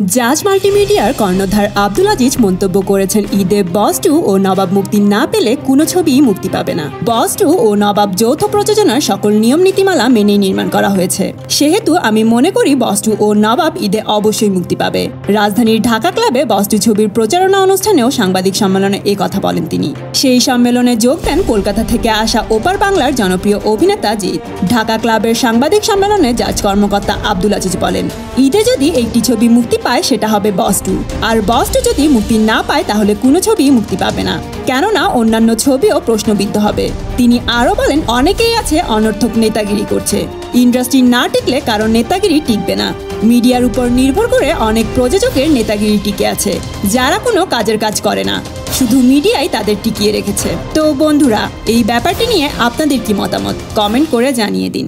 জাজ মাল্টিমিডিয়ার কর্ণধার আব্দুল আজিজ মন্তব্য করেছেন, ঈদে বস টু ও নবাব মুক্তি না পেলে কোনো ছবিই মুক্তি পাবে না। বস টু ও নবাব যৌথ প্রযোজনার সকল নিয়ম নীতিমালা মেনেই নির্মাণ করা হয়েছে। সেহেতু আমি মনে করি বস টু ও নবাব ঈদে অবশ্যই মুক্তি পাবে। রাজধানীর ঢাকা ক্লাবে বস টু ছবির প্রচারণা অনুষ্ঠানেও সাংবাদিক সম্মেলনে এ কথা বলেন তিনি। সেই সম্মেলনে যোগ দেন কলকাতা থেকে আসা ওপার বাংলার জনপ্রিয় অভিনেতা জিৎ। ঢাকা ক্লাবের সাংবাদিক সম্মেলনে জাজ কর্মকর্তা আব্দুল আজিজ বলেন, ঈদে যদি একটি ছবি মুক্তি পায় সেটা হবে বস টু আর বস টু যদি মুক্তি না পায়, তাহলে কোনো ছবি মুক্তি পাবে না। কেননা অন্যান্য ছবিও প্রশ্নবিদ্ধ হবে। তিনি আরও বলেন, অনেকেই আছে অনর্থক নেতাগিরি করছে। ইন্ডাস্ট্রি না টিকলে কারণ নেতাগিরি টিকবে না। মিডিয়ার উপর নির্ভর করে অনেক প্রযোজকের নেতাগিরি টিকে আছে, যারা কোনো কাজের কাজ করে না। শুধু মিডিয়াই তাদের টিকিয়ে রেখেছে। তো বন্ধুরা, এই ব্যাপারটি নিয়ে আপনাদের কি মতামত? কমেন্ট করে জানিয়ে দিন।